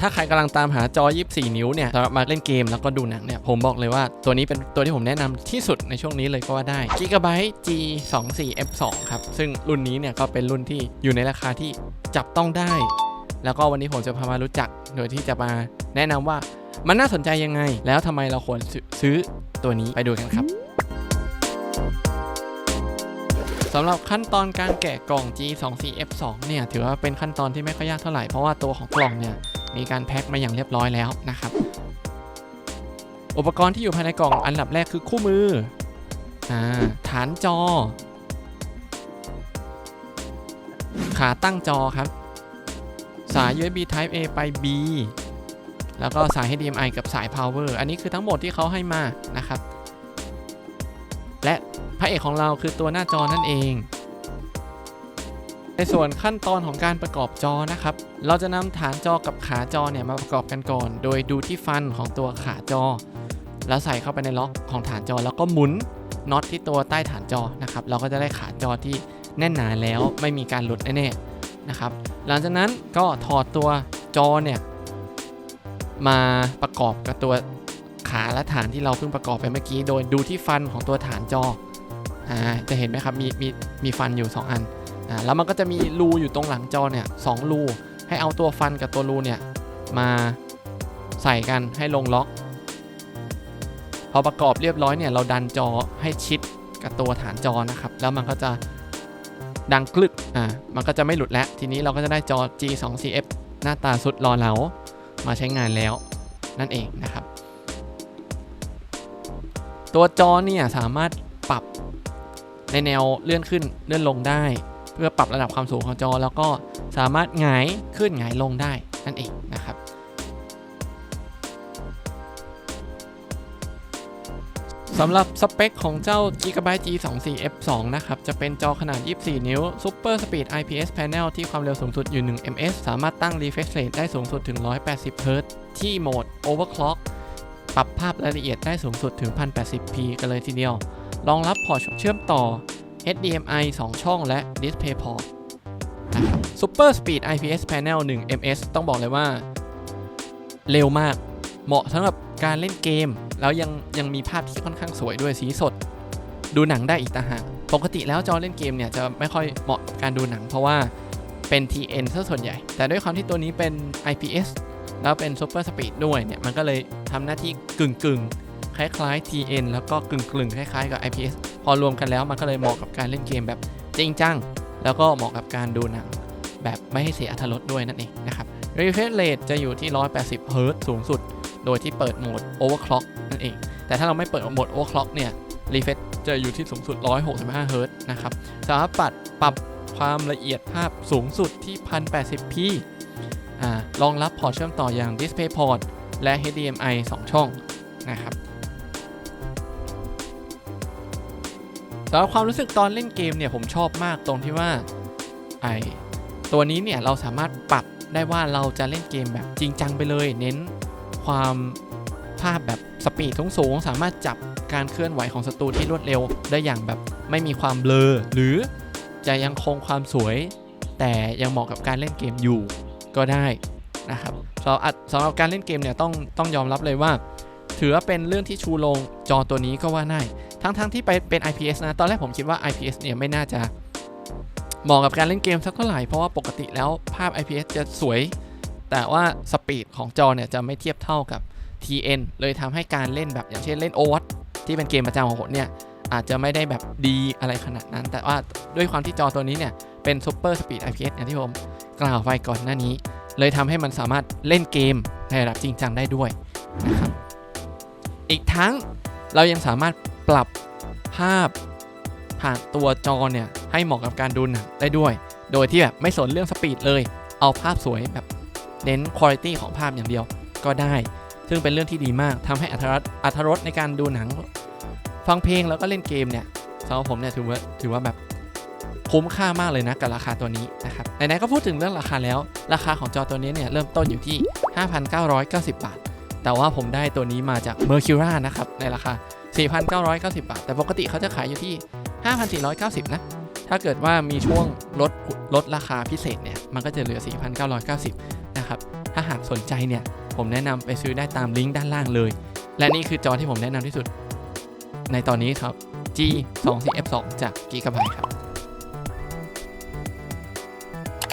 ถ้าใครกำลังตามหาจอ 24 นิ้วเนี่ยสำหรับมาเล่นเกมแล้วก็ดูหนังเนี่ยผมบอกเลยว่าตัวนี้เป็นตัวที่ผมแนะนำที่สุดในช่วงนี้เลยก็ว่าได้ Gigabyte G24 F2 ครับ ซึ่งรุ่นนี้เนี่ยก็เป็นรุ่นที่อยู่ในราคาที่จับต้องได้ แล้วก็วันนี้ผมจะพามารู้จักโดยที่จะมาแนะนำว่ามันน่าสนใจยังไง แล้วทำไมเราควรซื้อตัวนี้ไปดูกันครับสำหรับขั้นตอนการแกะกล่อง G24F2 เนี่ย ถือว่าเป็นขั้นตอนที่ไม่ค่อยยากเท่าไหร่ เพราะว่าตัวของกล่องเนี่ย มีการแพ็คมาอย่างเรียบร้อยแล้วนะครับ อุปกรณ์ที่อยู่ภายในกล่องอันดับแรกคือคู่มืออฐานจอ ขาตั้งจอครับ สาย USB Type A ไป B แล้วก็สาย HDMI กับสาย Power อันนี้คือทั้งหมดที่เขาให้มานะครับ และพระเอกของเราคือตัวหน้าจอนั่นเอง ส่วนขั้นตอนของการประกอบจอนะครับ เราจะนำฐานจอกับขาจอเนี่ยมาประกอบกันก่อน โดยดูที่ฟันของตัวขาจอ แล้วใส่เข้าไปในล็อกของฐานจอ แล้วก็หมุนน็อตที่ตัวใต้ฐานจอนะครับ เราก็จะได้ขาจอที่แน่นหนาแล้วไม่มีการหลุดแน่ๆนะครับ หลังจากนั้นก็ถอดตัวจอเนี่ยมาประกอบกับตัวขาและฐานที่เราเพิ่งประกอบไปเมื่อกี้ โดยดูที่ฟันของตัวฐานจออ่าจะเห็นไหมครับมีมีมีฟันอยู่ 2 อัน อ่าแล้วมันก็จะมีรูอยู่ตรงหลังจอเนี่ยสองรูให้เอาตัวฟันกับตัวรูเนี่ยมาใส่กันให้ลงล็อก พอประกอบเรียบร้อยเนี่ยเราดันจอให้ชิดกับตัวฐานจอนะครับ แล้วมันก็จะดังกลึกอ่ามันก็จะไม่หลุดแล้ว ทีนี้เราก็จะได้จอ G2CF หน้าตาสุดรอเหลามาใช้งานแล้วนั่นเองนะครับ ตัวจอเนี่ยสามารถปรับในแนวเลื่อนขึ้นเลื่อนลงได้ เพื่อปรับระดับความสูงของจอ แล้วก็สามารถหงายขึ้นหงายลงได้นั่นเองนะครับ สำหรับสเปคของเจ้า Gigabyte G24 F2 นะครับ จะเป็นจอขนาด 24 นิ้ว Super Speed IPS Panel ที่ความเร็วสูงสุดอยู่ 1 ms สามารถตั้ง refresh rate ได้สูงสุดถึง 180 Hz ที่โหมด Overclock ปรับภาพรายละเอียดได้สูงสุดถึง 1080p กันเลยทีเดียว รองรับพอร์ตเชื่อมต่อ HDMI 2 ช่องและ DisplayPort Super Speed IPS Panel 1 ms ต้องบอกเลยว่า เร็วมาก เหมาะสำหรับการเล่นเกม แล้วยังยังมีภาพที่ค่อนข้างสวยด้วยสีสด ดูหนังได้อีกต่างหากปกติแล้วจอเล่นเกมเนี่ยจะไม่ค่อยเหมาะกับการดูหนังเพราะว่าเป็น TN ซะส่วนใหญ่ แต่ด้วยความที่ตัวนี้เป็น IPS แล้วเป็น Super Speed ด้วยเนี่ย มันก็เลยทำหน้าที่กึ่งกึ่งๆคล้ายๆ TN แล้วก็กึ่งกึ่งๆคล้ายๆ กับ IPS พอรวมกันแล้วมันก็เลยเหมาะกับการเล่นเกมแบบจริงจัง แล้วก็เหมาะกับการดูหนังแบบไม่ให้เสียอรรถรสด้วยนั่นเองนะครับ refresh rate จะอยู่ที่ 180 Hz สูงสุด โดยที่เปิดโหมด overclock นั่นเอง แต่ถ้าเราไม่เปิดโหมด overclock เนี่ย refresh จะอยู่ที่สูงสุด 165 Hz นะครับสามารถปรับปรับความละเอียดภาพสูงสุดที่ 1080p อ่ารองรับพอร์ตเชื่อมต่ออย่าง DisplayPort และ HDMI 2 ช่องนะครับ สำหรับความรู้สึกตอนเล่นเกมเนี่ยผมชอบมากตรงที่ว่าไอตัวนี้เนี่ยเราสามารถปรับได้ว่าเราจะเล่นเกมแบบจริงจังไปเลย เน้นความภาพแบบสปีดสูงสามารถจับการเคลื่อนไหวของศัตรูที่รวดเร็ว ได้อย่างแบบไม่มีความเบลอหรือจะยังคงความสวย แต่ยังเหมาะกับการเล่นเกมอยู่ก็ได้นะครับสำหรับสำหรับการเล่นเกมเนี่ยต้องต้องยอมรับเลยว่า ถือว่าเป็นเรื่องที่ชูโรงจอตัวนี้ก็ว่าได้ ทั้งๆทที่ไปเป็น IPS นะ ตอนแรกผมคิดว่า IPS เนี่ยไม่น่าจะเหมาะกับการเล่นเกมสักเท่าไหร่ เพราะว่าปกติแล้วภาพ IPS จะสวย แต่ว่าสปีดของจอเนี่ยจะไม่เทียบเท่ากับ TN เลยทำให้การเล่นแบบอย่างเช่นเล่น OWAT ที่เป็นเกมประจำของผมเนี่ยอาจจะไม่ได้แบบดีอะไรขนาดนั้น แต่ว่าด้วยความที่จอตัวนี้เนี่ยเป็น Super Speed IPS อย่างที่ผมกล่าวไปก่อนหน้านี้ เลยทำให้มันสามารถเล่นเกมในระดับจริงจังได้ด้วยนะครับ อีกทั้งเรายังสามารถ ปรับภาพผ่านตัวจอเนี่ยให้เหมาะกับการดูหนังได้ด้วย โดยที่แบบไม่สนเรื่องสปีดเลย เอาภาพสวยแบบเน้นคุณภาพของภาพอย่างเดียวก็ได้ ซึ่งเป็นเรื่องที่ดีมากทำให้อัตรสอัตรสในการดูหนัง ฟังเพลงแล้วก็เล่นเกมเนี่ยสำหรับผมเนี่ยถือว่าถือว่าแบบคุ้มค่ามากเลยนะกับราคาตัวนี้นะครับไหนๆก็พูดถึงเรื่องราคาแล้ว ราคาของจอตัวนี้เนี่ยเริ่มต้นอยู่ที่ 5,990 บาท แต่ว่าผมได้ตัวนี้มาจาก Mercura นะครับในราคา 4,990 บาท แต่ปกติเขาจะขายอยู่ที่ 5,490 นะ ถ้าเกิดว่ามีช่วงลดลดราคาพิเศษเนี่ย มันก็จะเหลือ 4,990 นะครับ ถ้าหากสนใจเนี่ย ผมแนะนำไปซื้อได้ตามลิงก์ด้านล่างเลย และนี่คือจอที่ผมแนะนำที่สุด ในตอนนี้ครับ G 2 4 F 2จาก Gigabyte ครับ